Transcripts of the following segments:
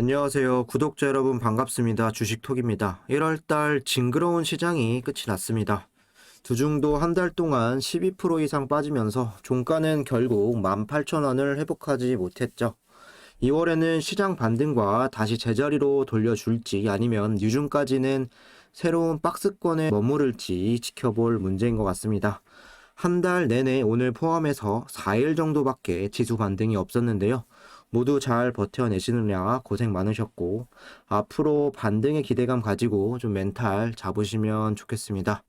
안녕하세요. 구독자 여러분 반갑습니다. 주식톡입니다. 1월달 징그러운 시장이 끝이 났습니다. 두중도 한 달 동안 12% 이상 빠지면서 종가는 결국 18,000원을 회복하지 못했죠. 2월에는 시장 반등과 다시 제자리로 돌려줄지 아니면 유중까지는 새로운 박스권에 머무를지 지켜볼 문제인 것 같습니다. 한 달 내내 오늘 포함해서 4일 정도밖에 지수 반등이 없었는데요. 모두 잘 버텨내시느냐 고생 많으셨고 앞으로 반등의 기대감 가지고 좀 멘탈 잡으시면 좋겠습니다.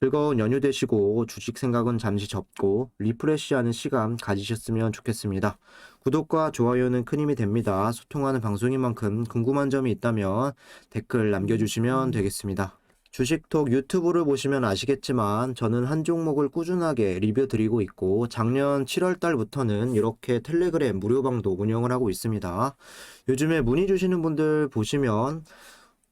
즐거운 연휴 되시고 주식 생각은 잠시 접고 리프레시하는 시간 가지셨으면 좋겠습니다. 구독과 좋아요는 큰 힘이 됩니다. 소통하는 방송인 만큼 궁금한 점이 있다면 댓글 남겨주시면 되겠습니다. 주식톡 유튜브를 보시면 아시겠지만 저는 한 종목을 꾸준하게 리뷰 드리고 있고 작년 7월 달부터는 이렇게 텔레그램 무료방도 운영을 하고 있습니다. 요즘에 문의 주시는 분들 보시면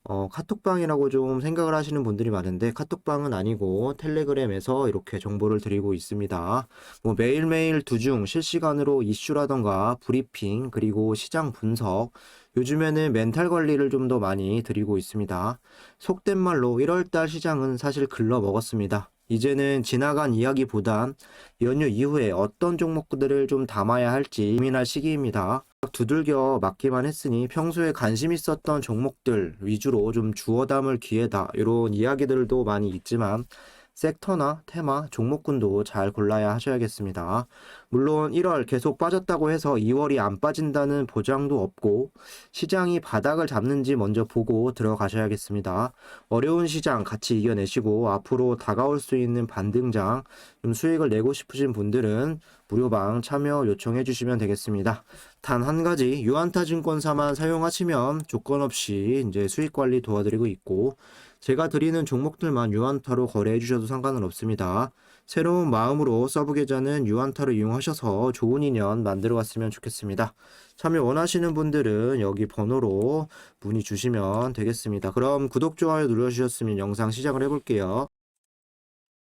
어, 카톡방이라고 좀 생각을 하시는 분들이 많은데 카톡방은 아니고 텔레그램에서 이렇게 정보를 드리고 있습니다. 뭐 매일매일 두중 실시간으로 이슈라던가 브리핑 그리고 시장 분석 요즘에는 멘탈 관리를 좀 더 많이 드리고 있습니다. 속된 말로 1월달 시장은 사실 글러 먹었습니다. 이제는 지나간 이야기보단 연휴 이후에 어떤 종목들을 좀 담아야 할지 고민할 시기입니다. 두들겨 맞기만 했으니 평소에 관심 있었던 종목들 위주로 좀 주워 담을 기회다. 이런 이야기들도 많이 있지만 섹터나 테마, 종목군도 잘 골라야 하셔야겠습니다. 물론 1월 계속 빠졌다고 해서 2월이 안 빠진다는 보장도 없고 시장이 바닥을 잡는지 먼저 보고 들어가셔야겠습니다. 어려운 시장 같이 이겨내시고 앞으로 다가올 수 있는 반등장 좀 수익을 내고 싶으신 분들은 무료방 참여 요청해 주시면 되겠습니다. 단 한 가지 유한타 증권사만 사용하시면 조건 없이 이제 수익 관리 도와드리고 있고 제가 드리는 종목들만 유한타로 거래해 주셔도 상관은 없습니다. 새로운 마음으로 서브 계좌는 유한타로 이용하셔서 좋은 인연 만들어 갔으면 좋겠습니다. 참여 원하시는 분들은 여기 번호로 문의 주시면 되겠습니다. 그럼 구독, 좋아요 눌러주셨으면 영상 시작을 해볼게요.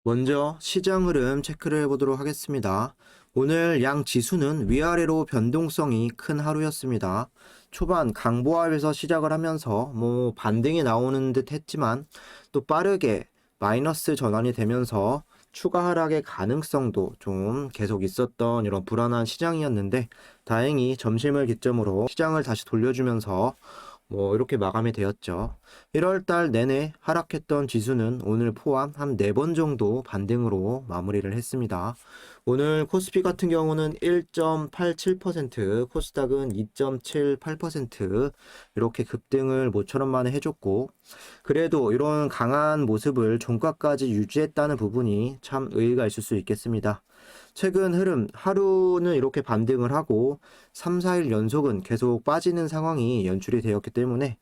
먼저 시장 흐름 체크를 해보도록 하겠습니다. 오늘 양 지수는 위아래로 변동성이 큰 하루였습니다. 초반 강보합에서 시작을 하면서 뭐 반등이 나오는 듯 했지만 또 빠르게 마이너스 전환이 되면서 추가 하락의 가능성도 좀 계속 있었던 이런 불안한 시장이었는데 다행히 점심을 기점으로 시장을 다시 돌려주면서 뭐 이렇게 마감이 되었죠. 1월 달 내내 하락했던 지수는 오늘 포함 한 4번 정도 반등으로 마무리를 했습니다. 오늘 코스피 같은 경우는 1.87%, 코스닥은 2.78% 이렇게 급등을 모처럼 만에 해줬고 그래도 이런 강한 모습을 종가까지 유지했다는 부분이 참 의의가 있을 수 있겠습니다. 최근 흐름 하루는 이렇게 반등을 하고 3, 4일 연속은 계속 빠지는 상황이 연출이 되었기 때문에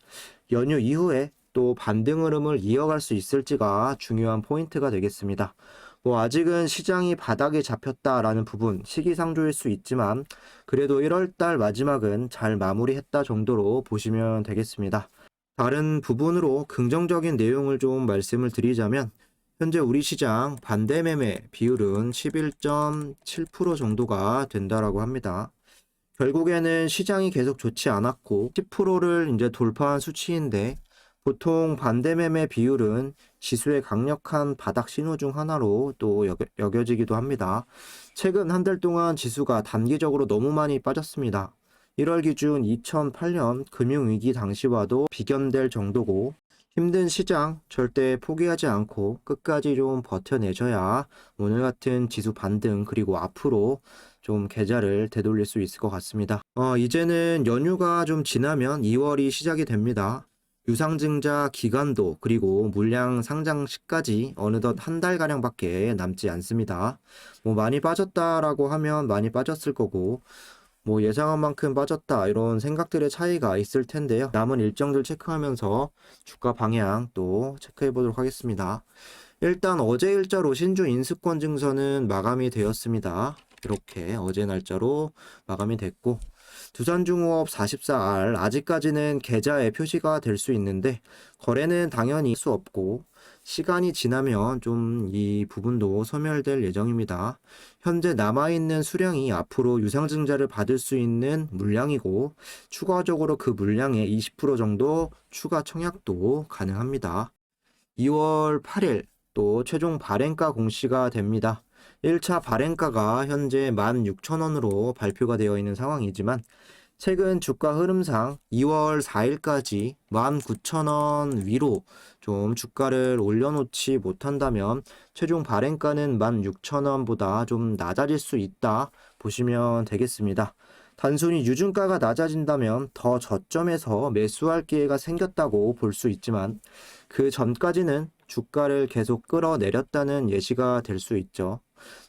연휴 이후에 또 반등 흐름을 이어갈 수 있을지가 중요한 포인트가 되겠습니다. 뭐 아직은 시장이 바닥에 잡혔다라는 부분 시기상조일 수 있지만 그래도 1월달 마지막은 잘 마무리했다 정도로 보시면 되겠습니다. 다른 부분으로 긍정적인 내용을 좀 말씀을 드리자면 현재 우리 시장 반대 매매 비율은 11.7% 정도가 된다라고 합니다. 결국에는 시장이 계속 좋지 않았고 10%를 이제 돌파한 수치인데 보통 반대 매매 비율은 지수의 강력한 바닥 신호 중 하나로 또 여겨, 여겨지기도 합니다. 최근 한 달 동안 지수가 단기적으로 너무 많이 빠졌습니다. 1월 기준 2008년 금융위기 당시와도 비견될 정도고 힘든 시장 절대 포기하지 않고 끝까지 좀 버텨내셔야 오늘 같은 지수 반등 그리고 앞으로 좀 계좌를 되돌릴 수 있을 것 같습니다. 어, 이제는 연휴가 좀 지나면 2월이 시작이 됩니다. 유상증자 기간도 그리고 물량 상장 시까지 어느덧 한 달가량밖에 남지 않습니다. 뭐 많이 빠졌다라고 하면 많이 빠졌을 거고 뭐 예상한 만큼 빠졌다 이런 생각들의 차이가 있을 텐데요. 남은 일정들 체크하면서 주가 방향 또 체크해 보도록 하겠습니다. 일단 어제 일자로 신주 인수권 증서는 마감이 되었습니다. 이렇게 어제 날짜로 마감이 됐고 두산중공업 44R 아직까지는 계좌에 표시가 될 수 있는데 거래는 당연히 할수 없고 시간이 지나면 좀 이 부분도 소멸될 예정입니다. 현재 남아있는 수량이 앞으로 유상증자를 받을 수 있는 물량이고 추가적으로 그 물량의 20% 정도 추가 청약도 가능합니다. 2월 8일 또 최종 발행가 공시가 됩니다. 1차 발행가가 현재 16,000원으로 발표가 되어 있는 상황이지만 최근 주가 흐름상 2월 4일까지 19,000원 위로 좀 주가를 올려놓지 못한다면 최종 발행가는 16,000원보다 좀 낮아질 수 있다 보시면 되겠습니다. 단순히 유증가가 낮아진다면 더 저점에서 매수할 기회가 생겼다고 볼 수 있지만 그 전까지는 주가를 계속 끌어내렸다는 예시가 될 수 있죠.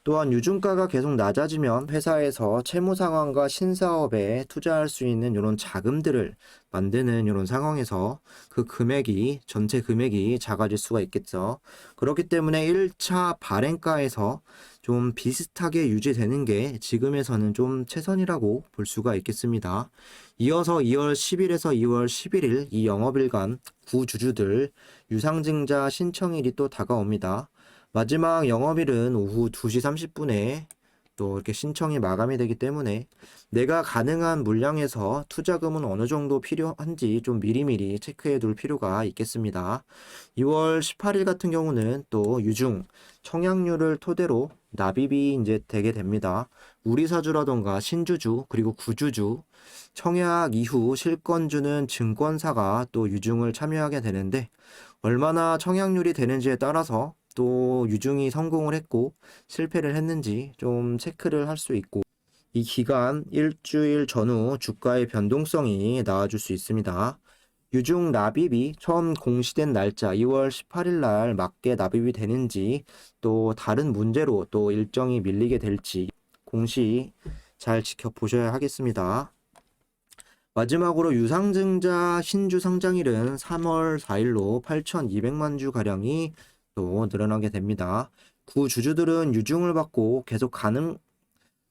또한 유증가가 계속 낮아지면 회사에서 채무 상황과 신사업에 투자할 수 있는 이런 자금들을 만드는 이런 상황에서 그 금액이 전체 금액이 작아질 수가 있겠죠. 그렇기 때문에 1차 발행가에서 좀 비슷하게 유지되는 게 지금에서는 좀 최선이라고 볼 수가 있겠습니다. 이어서 2월 10일에서 2월 11일 이 영업일간 구주주들 유상증자 신청일이 또 다가옵니다. 마지막 영업일은 오후 2시 30분에 또 이렇게 신청이 마감이 되기 때문에 내가 가능한 물량에서 투자금은 어느 정도 필요한지 좀 미리미리 체크해 둘 필요가 있겠습니다. 2월 18일 같은 경우는 또 유중 청약률을 토대로 납입이 이제 되게 됩니다. 우리사주라던가 신주주 그리고 구주주 청약 이후 실권주는 증권사가 또 유중을 참여하게 되는데 얼마나 청약률이 되는지에 따라서 또 유중이 성공을 했고 실패를 했는지 좀 체크를 할 수 있고 이 기간 일주일 전후 주가의 변동성이 나와줄 수 있습니다. 유중 납입이 처음 공시된 날짜 2월 18일 날 맞게 납입이 되는지 또 다른 문제로 또 일정이 밀리게 될지 공시 잘 지켜보셔야 하겠습니다. 마지막으로 유상증자 신주 상장일은 3월 4일로 8,200만 주 가량이 또 늘어나게 됩니다. 구주주들은 유중을 받고 계속 가능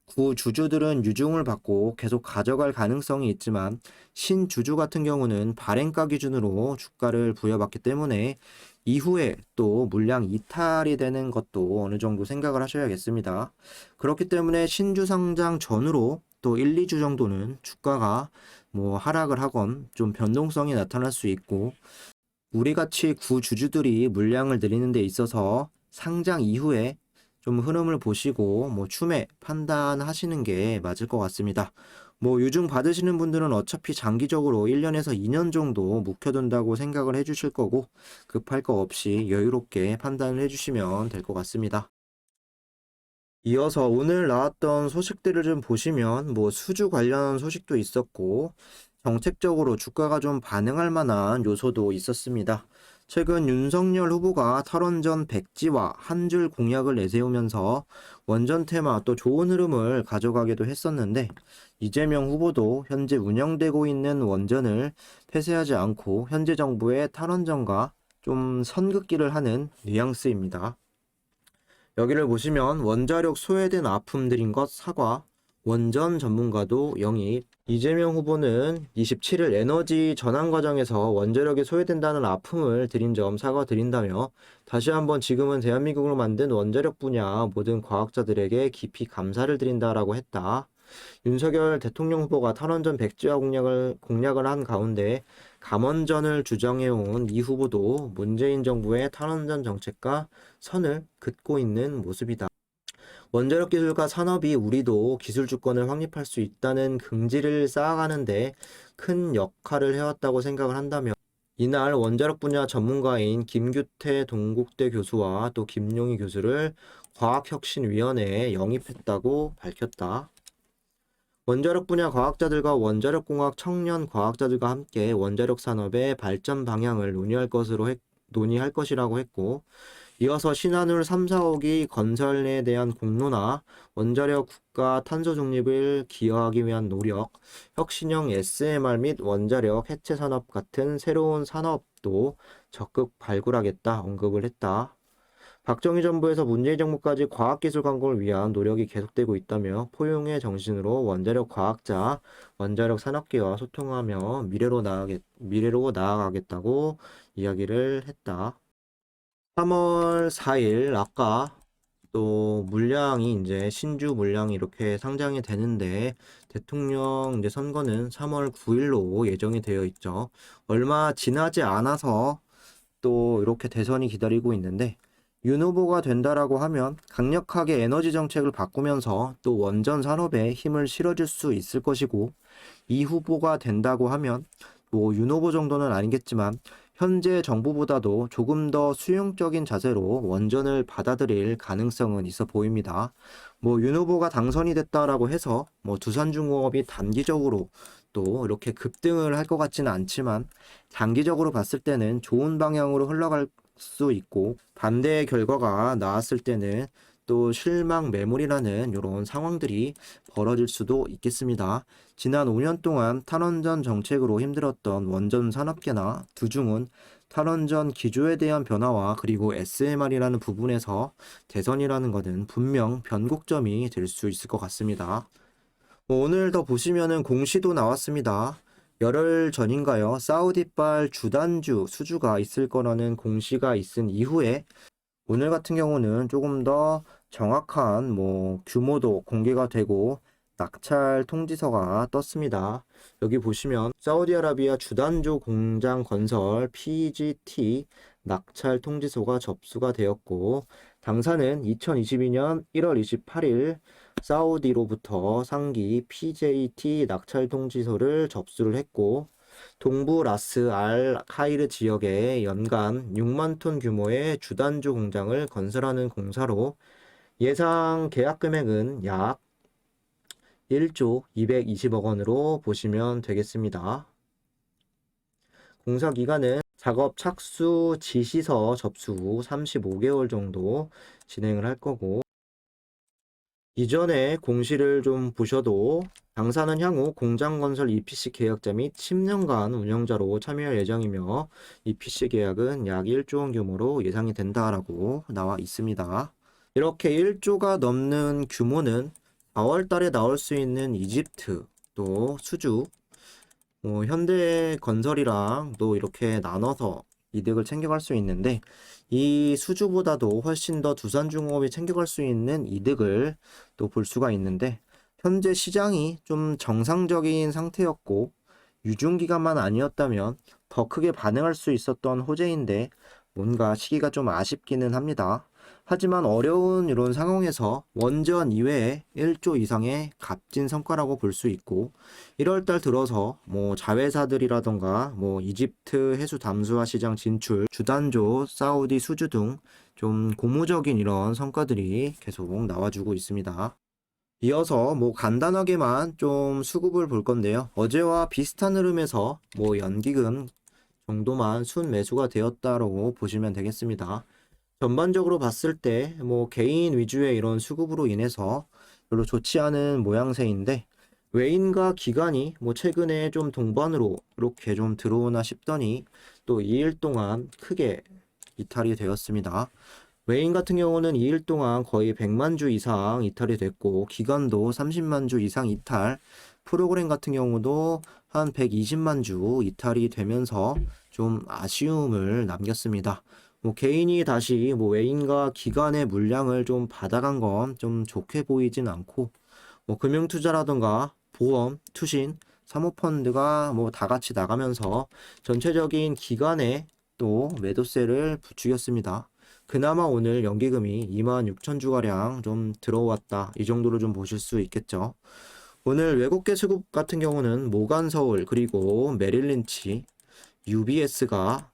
구주주들은 유중을 받고 계속 가져갈 가능성이 있지만 신주주 같은 경우는 발행가 기준으로 주가를 부여받기 때문에 이후에 또 물량 이탈이 되는 것도 어느 정도 생각을 하셔야겠습니다. 그렇기 때문에 신주 상장 전후로 또 1, 2주 정도는 주가가 뭐 하락을 하건 좀 변동성이 나타날 수 있고 우리 같이 구주주들이 물량을 늘리는 데 있어서 상장 이후에 좀 흐름을 보시고 뭐 추매 판단하시는 게 맞을 것 같습니다. 뭐 유증 받으시는 분들은 어차피 장기적으로 1년에서 2년 정도 묵혀둔다고 생각을 해주실 거고 급할 거 없이 여유롭게 판단을 해주시면 될 것 같습니다. 이어서 오늘 나왔던 소식들을 좀 보시면 뭐 수주 관련 소식도 있었고 정책적으로 주가가 좀 반응할 만한 요소도 있었습니다. 최근 윤석열 후보가 탈원전 백지와 한 줄 공약을 내세우면서 원전 테마 또 좋은 흐름을 가져가기도 했었는데 이재명 후보도 현재 운영되고 있는 원전을 폐쇄하지 않고 현재 정부의 탈원전과 좀 선긋기를 하는 뉘앙스입니다. 여기를 보시면 원자력 소외된 아픔들인 것 사과, 원전 전문가도 영입. 이재명 후보는 27일 에너지 전환 과정에서 원자력이 소외된다는 아픔을 드린 점 사과드린다며 다시 한번 지금은 대한민국으로 만든 원자력 분야 모든 과학자들에게 깊이 감사를 드린다라고 했다. 윤석열 대통령 후보가 탈원전 백지화 공약을, 공약을 한 가운데 감원전을 주장해온 이 후보도 문재인 정부의 탈원전 정책과 선을 긋고 있는 모습이다. 원자력 기술과 산업이 우리도 기술 주권을 확립할 수 있다는 긍지를 쌓아가는데 큰 역할을 해왔다고 생각을 한다면 이날 원자력 분야 전문가인 김규태 동국대 교수와 또 김용희 교수를 과학혁신위원회에 영입했다고 밝혔다. 원자력 분야 과학자들과 원자력 공학 청년 과학자들과 함께 원자력 산업의 발전 방향을 논의할 것으로 했, 논의할 것이라고 했고 이어서 신한울 3, 4호기 건설에 대한 공로나 원자력 국가 탄소 중립을 기여하기 위한 노력, 혁신형 SMR 및 원자력 해체 산업 같은 새로운 산업도 적극 발굴하겠다 언급을 했다. 박정희 정부에서 문재인 정부까지 과학기술 강국을 위한 노력이 계속되고 있다며 포용의 정신으로 원자력 과학자, 원자력 산업계와 소통하며 미래로 나아가겠, 미래로 나아가겠다고 이야기를 했다. 3월 4일 아까 또 물량이 이제 신주 물량이 이렇게 상장이 되는데 대통령 이제 선거는 3월 9일로 예정이 되어 있죠. 얼마 지나지 않아서 또 이렇게 대선이 기다리고 있는데 윤 후보가 된다라고 하면 강력하게 에너지 정책을 바꾸면서 또 원전 산업에 힘을 실어줄 수 있을 것이고 이 후보가 된다고 하면 뭐 윤 후보 정도는 아니겠지만 현재 정부보다도 조금 더 수용적인 자세로 원전을 받아들일 가능성은 있어 보입니다. 뭐 윤 후보가 당선이 됐다라고 해서 뭐 두산중공업이 단기적으로 또 이렇게 급등을 할 것 같지는 않지만 장기적으로 봤을 때는 좋은 방향으로 흘러갈 수 있고 반대의 결과가 나왔을 때는 또 실망 매물이라는 이런 상황들이 벌어질 수도 있겠습니다. 지난 5년 동안 탈원전 정책으로 힘들었던 원전 산업계나 두중은 탈원전 기조에 대한 변화와 그리고 SMR이라는 부분에서 대선이라는 것은 분명 변곡점이 될 수 있을 것 같습니다. 뭐 오늘 더 보시면은 공시도 나왔습니다. 열흘 전인가요? 사우디발 주단주 수주가 있을 거라는 공시가 있은 이후에 오늘 같은 경우는 조금 더 정확한 뭐 규모도 공개가 되고 낙찰 통지서가 떴습니다. 여기 보시면 사우디아라비아 주단조 공장 건설 PGT 낙찰 통지서가 접수가 되었고 당사는 2022년 1월 28일 사우디로부터 상기 PJT 낙찰 통지서를 접수를 했고 동부 라스 알 카이르 지역에 연간 6만 톤 규모의 주단조 공장을 건설하는 공사로 예상 계약 금액은 약 1조 220억 원으로 보시면 되겠습니다. 공사 기간은 작업 착수 지시서 접수 후 35개월 정도 진행을 할 거고 이전에 공시를 좀 보셔도 당사는 향후 공장 건설 EPC 계약자 및 10년간 운영자로 참여할 예정이며 EPC 계약은 약 1조 원 규모로 예상이 된다라고 나와 있습니다. 이렇게 1조가 넘는 규모는 4월 달에 나올 수 있는 이집트 또 수주 뭐 현대 건설이랑 또 이렇게 나눠서 이득을 챙겨갈 수 있는데 이 수주보다도 훨씬 더 두산중공업이 챙겨갈 수 있는 이득을 또 볼 수가 있는데 현재 시장이 좀 정상적인 상태였고 유중기간만 아니었다면 더 크게 반응할 수 있었던 호재인데 뭔가 시기가 좀 아쉽기는 합니다. 하지만 어려운 이런 상황에서 원전 이외에 1조 이상의 값진 성과라고 볼 수 있고 1월 달 들어서 뭐 자회사들이라던가 뭐 이집트 해수 담수화 시장 진출, 주단조, 사우디 수주 등 좀 고무적인 이런 성과들이 계속 나와주고 있습니다. 이어서 뭐 간단하게만 좀 수급을 볼 건데요. 어제와 비슷한 흐름에서 뭐 연기금 정도만 순 매수가 되었다고 보시면 되겠습니다. 전반적으로 봤을 때 뭐 개인 위주의 이런 수급으로 인해서 별로 좋지 않은 모양새인데 외인과 기관이 뭐 최근에 좀 동반으로 이렇게 좀 들어오나 싶더니 또 2일 동안 크게 이탈이 되었습니다. 외인 같은 경우는 2일 동안 거의 100만 주 이상 이탈이 됐고 기관도 30만 주 이상 이탈 프로그램 같은 경우도 한 120만 주 이탈이 되면서 좀 아쉬움을 남겼습니다. 뭐 개인이 다시 뭐 외인과 기관의 물량을 좀 받아간 건 좀 좋게 보이진 않고 뭐 금융 투자라던가 보험, 투신, 사모펀드가 뭐 다 같이 나가면서 전체적인 기관에 또 매도세를 부추겼습니다. 그나마 오늘 연기금이 2만 6천 주가량 좀 들어왔다. 이 정도로 좀 보실 수 있겠죠. 오늘 외국계 수급 같은 경우는 모간서울 그리고 메릴린치, UBS가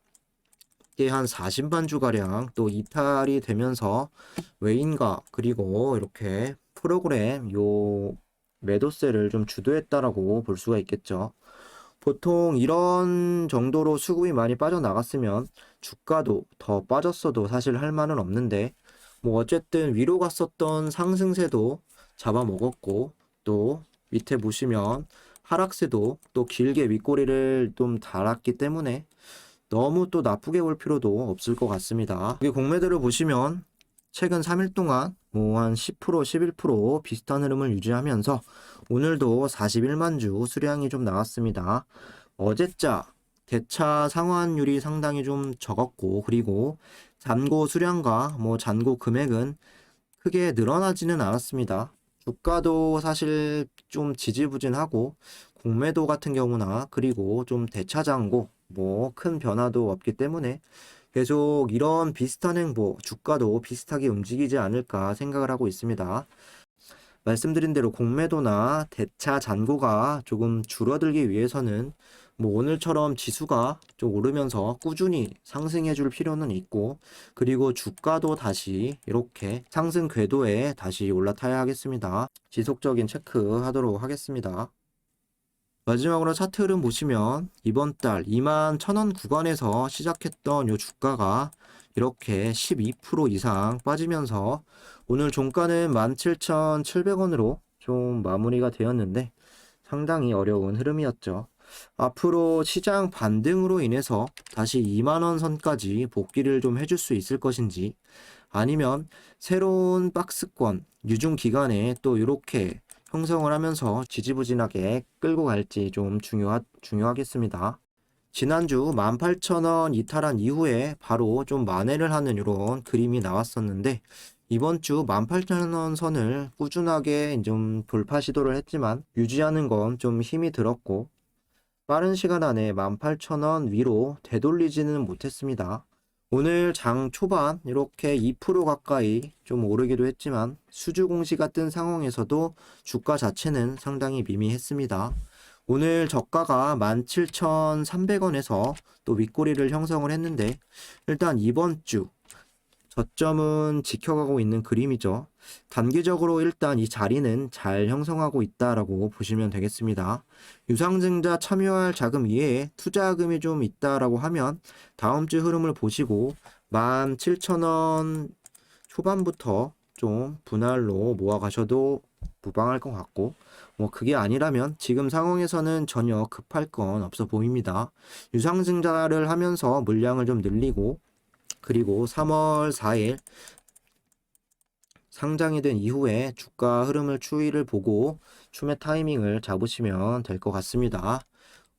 한 40만 주가량 또 이탈이 되면서 외인과 그리고 이렇게 프로그램 요 매도세를 좀 주도했다라고 볼 수가 있겠죠. 보통 이런 정도로 수급이 많이 빠져나갔으면 주가도 더 빠졌어도 사실 할 말은 없는데 뭐 어쨌든 위로 갔었던 상승세도 잡아먹었고 또 밑에 보시면 하락세도 또 길게 윗꼬리를 좀 달았기 때문에 너무 또 나쁘게 볼 필요도 없을 것 같습니다. 여기 공매도를 보시면 최근 3일 동안 뭐 한 10% 11% 비슷한 흐름을 유지하면서 오늘도 41만 주 수량이 좀 나왔습니다. 어제자 대차 상환율이 상당히 좀 적었고 그리고 잔고 수량과 뭐 잔고 금액은 크게 늘어나지는 않았습니다. 주가도 사실 좀 지지부진하고 공매도 같은 경우나 그리고 좀 대차 잔고 뭐 큰 변화도 없기 때문에 계속 이런 비슷한 행보, 주가도 비슷하게 움직이지 않을까 생각을 하고 있습니다. 말씀드린 대로 공매도나 대차 잔고가 조금 줄어들기 위해서는 뭐 오늘처럼 지수가 좀 오르면서 꾸준히 상승해 줄 필요는 있고 그리고 주가도 다시 이렇게 상승 궤도에 다시 올라타야 하겠습니다. 지속적인 체크 하도록 하겠습니다. 마지막으로 차트 흐름 보시면 이번 달 2만 1000원 구간에서 시작했던 요 주가가 이렇게 12% 이상 빠지면서 오늘 종가는 17,700원으로 좀 마무리가 되었는데 상당히 어려운 흐름이었죠. 앞으로 시장 반등으로 인해서 다시 2만원 선까지 복귀를 좀 해줄 수 있을 것인지 아니면 새로운 박스권 유중 기간에 또 이렇게 형성을 하면서 지지부진하게 끌고 갈지 좀 중요하, 중요하겠습니다. 지난주 18,000원 이탈한 이후에 바로 좀 만회를 하는 이런 그림이 나왔었는데 이번 주 18,000원 선을 꾸준하게 좀 돌파 시도를 했지만 유지하는 건 좀 힘이 들었고 빠른 시간 안에 18,000원 위로 되돌리지는 못했습니다. 오늘 장 초반 이렇게 2% 가까이 좀 오르기도 했지만 수주 공시가 뜬 상황에서도 주가 자체는 상당히 미미했습니다. 오늘 저가가 17,300원에서 또 윗꼬리를 형성을 했는데 일단 이번 주 저점은 지켜가고 있는 그림이죠. 단기적으로 일단 이 자리는 잘 형성하고 있다라고 보시면 되겠습니다. 유상증자 참여할 자금 이외에 투자금이 좀 있다라고 하면 다음 주 흐름을 보시고 17,000원 초반부터 좀 분할로 모아가셔도 무방할 것 같고 뭐 그게 아니라면 지금 상황에서는 전혀 급할 건 없어 보입니다. 유상증자를 하면서 물량을 좀 늘리고 그리고 3월 4일 상장이 된 이후에 주가 흐름을 추이를 보고 추매 타이밍을 잡으시면 될 것 같습니다.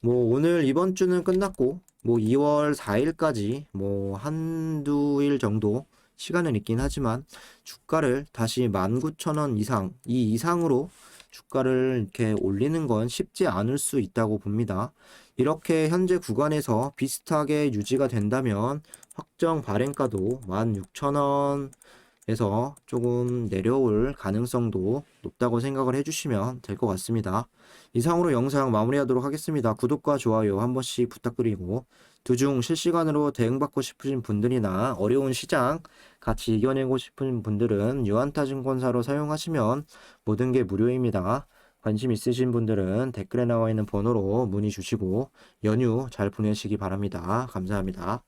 뭐 오늘 이번 주는 끝났고 뭐 2월 4일까지 뭐 한두 일 정도 시간은 있긴 하지만 주가를 다시 19,000원 이상 이 이상으로 주가를 이렇게 올리는 건 쉽지 않을 수 있다고 봅니다. 이렇게 현재 구간에서 비슷하게 유지가 된다면 확정 발행가도 16,000원 에서 조금 내려올 가능성도 높다고 생각을 해주시면 될 것 같습니다. 이상으로 영상 마무리하도록 하겠습니다. 구독과 좋아요 한 번씩 부탁드리고 두중 실시간으로 대응받고 싶으신 분들이나 어려운 시장 같이 이겨내고 싶은 분들은 유한타증권사로 사용하시면 모든 게 무료입니다. 관심 있으신 분들은 댓글에 나와 있는 번호로 문의 주시고 연휴 잘 보내시기 바랍니다. 감사합니다.